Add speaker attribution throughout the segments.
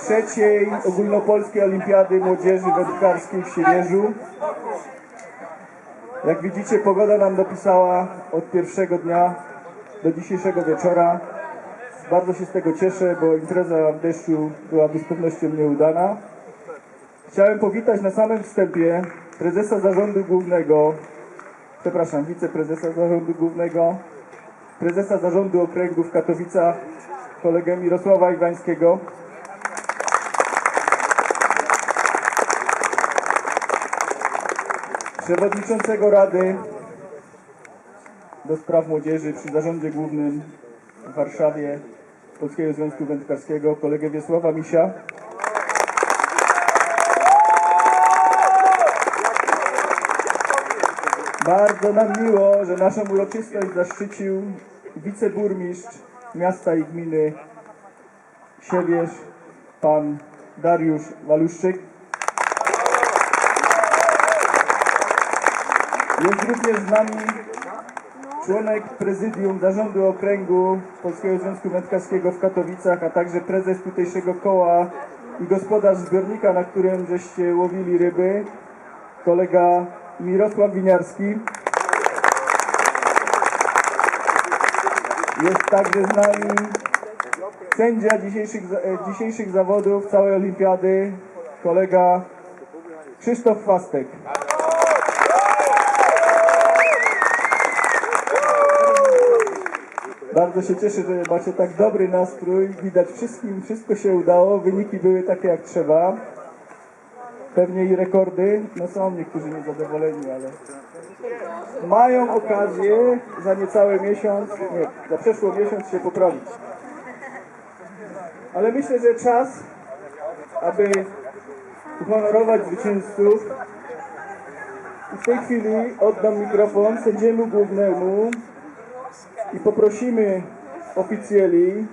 Speaker 1: trzeciej ogólnopolskiej olimpiady młodzieży wędkarskiej w Siewierzu. Jak widzicie, pogoda nam dopisała od pierwszego dnia do dzisiejszego wieczora. Bardzo się z tego cieszę, bo impreza w deszczu byłaby z pewnością nieudana. Chciałem powitać na samym wstępie prezesa zarządu głównego, przepraszam, wiceprezesa zarządu głównego, prezesa zarządu okręgu w Katowicach, kolegę Mirosława Iwańskiego. Przewodniczącego Rady do Spraw Młodzieży przy Zarządzie Głównym w Warszawie Polskiego Związku Wędkarskiego, kolegę Wiesława Misia. Bardzo nam miło, że naszą uroczystość zaszczycił wiceburmistrz miasta i gminy Siewierz, pan Dariusz Waluszczyk. Jest również z nami członek prezydium zarządu okręgu Polskiego Związku Wędkarskiego w Katowicach, a także prezes tutejszego koła i gospodarz zbiornika, na którym żeście łowili ryby, kolega Mirosław Winiarski. Jest także z nami sędzia dzisiejszych, e, dzisiejszych zawodów, całej olimpiady, kolega Krzysztof Fastek. Bardzo się cieszę, że macie tak dobry nastrój. Widać wszystkim, wszystko się udało. Wyniki były takie jak trzeba. Pewnie i rekordy. No są niektórzy niezadowoleni, ale mają okazję za niecały miesiąc, nie, za przeszło miesiąc się poprawić. Ale myślę, że czas, aby uhonorować zwycięzców. I w tej chwili oddam mikrofon sędziemu głównemu i poprosimy oficjeli,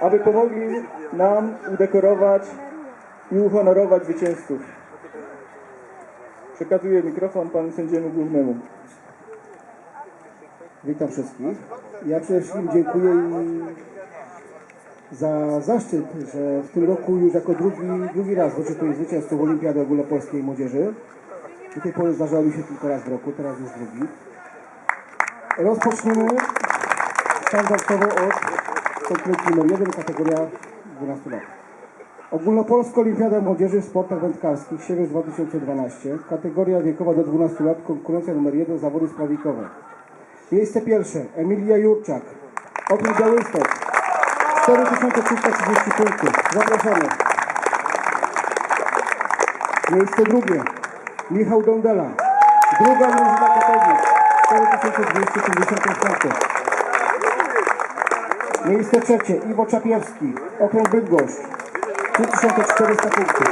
Speaker 1: aby pomogli nam udekorować i uhonorować zwycięzców. Przekazuję mikrofon panu sędziemu głównemu.
Speaker 2: Witam wszystkich. Ja przede wszystkim dziękuję za zaszczyt, że w tym roku już jako drugi, drugi raz wyczytuję zwycięzców Olimpiady Ogólnopolskiej Młodzieży. Do tej pory zdarzało mi się tylko raz w roku, teraz jest drugi. Rozpoczniemy standardowo od konkurencji numer 1, kategoria 12 lat. Ogólnopolska Olimpiada Młodzieży w sportach wędkarskich Siewierz 2012, kategoria wiekowa do 12 lat, konkurencja numer 1, zawody sprawikowe. Miejsce pierwsze, Emilia Jurczak, Oprócz Białystok, 4330 punktów. Zapraszamy. Miejsce drugie, Michał Dondela, druga drużyna Katowic, 4250 punktów. Miejsce trzecie, Iwo Czapiewski, Okręg Bydgoszcz, 3400 punktów.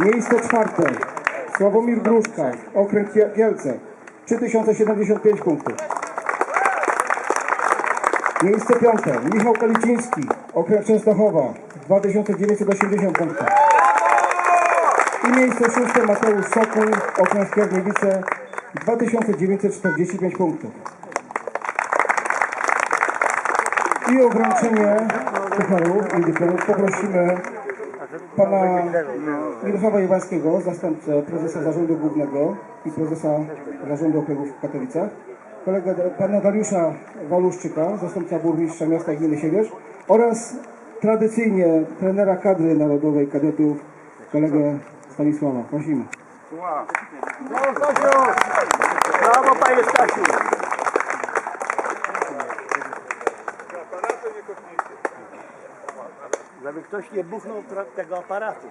Speaker 2: Miejsce czwarte, Sławomir Gruszka, Okręg Kie- Kielce, 3075 punktów. Miejsce piąte, Michał Kaliciński, Okręg Częstochowa, 2980 punktów. I miejsce szóste, Mateusz Sokół, Okręg Skierniewice, 2945 punktów. I o wręczenie pucharów i dyplomów poprosimy pana Mirosława Iwańskiego, zastępcę prezesa zarządu głównego i prezesa zarządu okręgów w Katowicach, kolegę pana Dariusza Waluszczyka, zastępca burmistrza miasta i gminy Siewierz oraz tradycyjnie trenera kadry narodowej kadetów, kolegę Stanisława. Prosimy.
Speaker 3: Brawo Stasiu! Brawo panie Stasiu! żeby ktoś nie buchnął tego aparatu.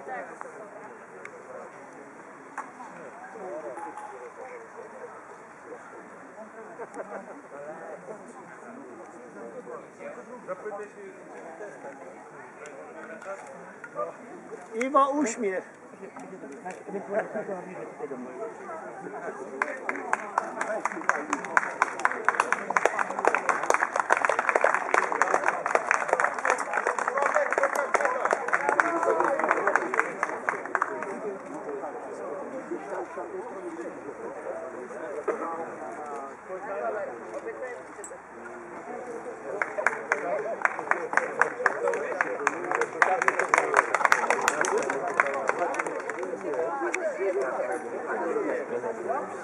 Speaker 3: Iwo uśmiech.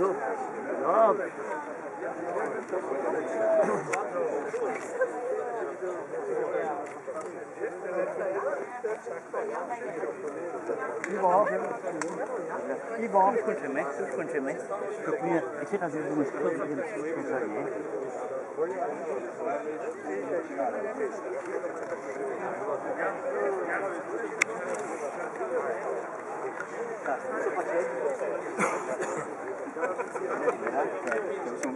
Speaker 4: op. Ja. Ik
Speaker 3: Überhaupt. Ich konnte mich, ich ik mich. Ich konnte ik ich hätte also so ein Skript in dem Zug gesagt. 何?